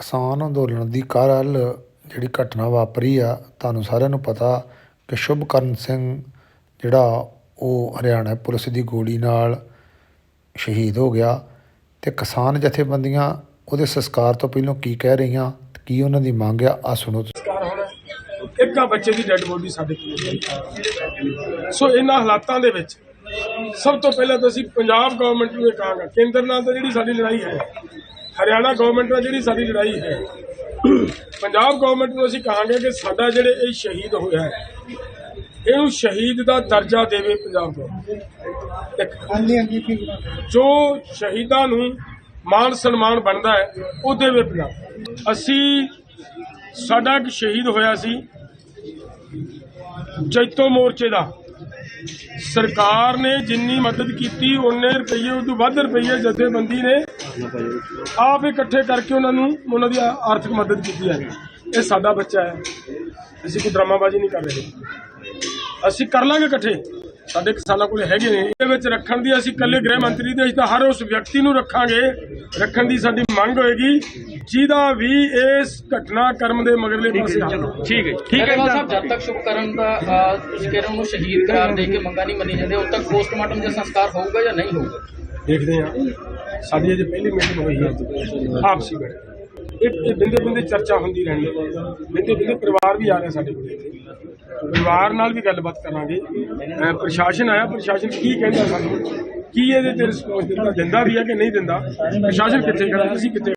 ਕਿਸਾਨ ਅੰਦੋਲਨ ਦੀ ਕੱਲ੍ਹ ਜਿਹੜੀ ਘਟਨਾ ਵਾਪਰੀ ਆ, ਤੁਹਾਨੂੰ ਸਾਰਿਆਂ ਨੂੰ ਪਤਾ ਕਿ ਸ਼ੁਭਕਰਨ ਸਿੰਘ ਜਿਹੜਾ ਉਹ ਹਰਿਆਣਾ ਪੁਲਿਸ ਦੀ ਗੋਲੀ ਨਾਲ ਸ਼ਹੀਦ ਹੋ ਗਿਆ ਅਤੇ ਕਿਸਾਨ ਜਥੇਬੰਦੀਆਂ ਉਹਦੇ ਸੰਸਕਾਰ ਤੋਂ ਪਹਿਲਾਂ ਕੀ ਕਹਿ ਰਹੀਆਂ ਤੇ ਕੀ ਉਹਨਾਂ ਦੀ ਮੰਗ ਆ ਆ ਸੁਣੋ ਤੁਸੀਂ। ਇੱਕ ਆ ਬੱਚੇ ਦੀ ਡੈੱਡ ਬੋਡੀ ਸਾਡੇ ਕੋਲ ਸੋ ਇਹਨਾਂ ਹਾਲਾਤਾਂ ਦੇ ਵਿੱਚ ਸਭ ਤੋਂ ਪਹਿਲਾਂ ਤਾਂ ਅਸੀਂ ਪੰਜਾਬ ਗਵਰਨਮੈਂਟ ਨੂੰ ਇਹ ਕਹਾਂਗਾ ਕੇਂਦਰ ਨਾਲ ਤਾਂ ਜਿਹੜੀ ਸਾਡੀ ਲੜਾਈ ਹੈ ਹਰਿਆਣਾ ਗਵਰਨਮੈਂਟ ਨਾਲ ਜਿਹੜੀ ਸਾਡੀ ਲੜਾਈ ਹੈ ਪੰਜਾਬ ਗਵਰਨਮੈਂਟ ਨੂੰ ਅਸੀਂ ਕਹਾਂਗੇ ਕਿ ਸਾਡਾ ਜਿਹੜੇ ਇਹ ਸ਼ਹੀਦ ਹੋਇਆ ਹੈ ਇਹਨੂੰ ਸ਼ਹੀਦ ਦਾ ਦਰਜਾ ਦੇਵੇ ਪੰਜਾਬ ਗਵਰਨਮੈਂਟ ਜੋ ਸ਼ਹੀਦਾਂ ਨੂੰ ਮਾਨ ਸਨਮਾਨ ਬਣਦਾ ਹੈ ਉਹ ਦੇਵੇ ਪੰਜਾਬ। ਅਸੀਂ ਸਾਡਾ ਇੱਕ ਸ਼ਹੀਦ ਹੋਇਆ ਸੀ ਜੈਤੋ ਮੋਰਚੇ ਦਾ। ਸਰਕਾਰ ਨੇ ਜਿੰਨੀ ਮਦਦ ਕੀਤੀ ਉਹਨੇ ਰੁਪਈਏ ਉਹ ਤੋਂ ਵੱਧ ਰੁਪਈਏ ਜਥੇਬੰਦੀ ਨੇ ਆਪ ਇਕੱਠੇ ਕਰਕੇ ਉਹਨਾਂ ਨੂੰ ਉਹਨਾਂ ਦੀ ਆਰਥਿਕ ਮਦਦ ਕੀਤੀ ਹੈ। ਇਹ ਸਾਡਾ ਬੱਚਾ ਹੈ। ਅਸੀਂ ਕੋਈ ਡਰਾਮਾਬਾਜ਼ੀ ਨਹੀਂ ਕਰ ਰਹੇ। ਅਸੀਂ ਕਰ ਲਾਂਗੇ ਇਕੱਠੇ। ਸਾਡੇ ਕਿਸਾਨਾਂ ਕੋਲ ਹੈਗੇ ਨੇ। ਇਹਦੇ ਵਿੱਚ ਰੱਖਣ ਦੀ ਅਸੀਂ ਇਕੱਲੇ ਗ੍ਰਹਿ ਮੰਤਰੀ ਦੇ ਅਸੀਂ ਤਾਂ ਹਰ ਉਸ ਵਿਅਕਤੀ ਨੂੰ ਰੱਖਾਂਗੇ। ਰੱਖਣ ਦੀ ਸਾਡੀ ਮੰਗ ਹੋਏਗੀ। ਜਿਹਦਾ ਵੀ ਇਸ ਘਟਨਾ ਕਰਮ ਦੇ ਮਗਰਲੇ ਪਾਸੇ ਹੱਥ ਹੋਵੇ। ਠੀਕ ਹੈ ਸਾਹਿਬ। ਜਦ ਤੱਕ ਸ਼ੁਭਕਰਨ ਦਾ ਤੁਸੀਂ ਕਹਿ ਰਹੇ ਹੋ ਉਹਨੂੰ ਸ਼ਹੀਦ ਕਰਾਰ ਦੇ ਕੇ ਮੰਗਾਂ ਨਹੀਂ ਮੰਨੀ ਜਾਂਦੇ ਉਦੋਂ ਤੱਕ ਪੋਸਟਮਾਰਟਮ ਜਾਂ ਸੰਸਕਾਰ ਹੋਊਗਾ ਜਾਂ ਨਹੀਂ ਹੋਊਗਾ? ਦੇਖਦੇ ਹਾਂ। ਸਾਡੀ ਅਜੇ ਪਹਿਲੀ ਮੀਟਿੰਗ ਹੋਈ ਹੈ। ਆਪਸੀ ਬੈਠ ਇਹ ਬਿੰਦੇ ਬਿੰਦੇ ਚਰਚਾ ਹੁੰਦੀ ਰਹਿਣੀ ਬਿੰਦੇ ਬਿੰਦੇ ਪਰਿਵਾਰ ਵੀ ਆ ਰਿਹਾ ਸਾਡੇ ਕੋਲ। ਪਰਿਵਾਰ ਨਾਲ ਵੀ ਗੱਲਬਾਤ ਕਰਾਂਗੇ। ਪ੍ਰਸ਼ਾਸਨ ਆਇਆ। ਪ੍ਰਸ਼ਾਸਨ ਕੀ ਕਹਿੰਦਾ ਸਾਨੂੰ? ਕੀ ਇਹਦੇ ਤੇ ਰਿਸਪੌਂਸ ਦਿੰਦਾ? ਦਿੰਦਾ ਵੀ ਹੈ ਕਿ ਨਹੀਂ ਦਿੰਦਾ? ਪ੍ਰਸ਼ਾਸਨ ਕਿੱਥੇ ਖੜਾ? ਅਸੀਂ ਕਿੱਥੇ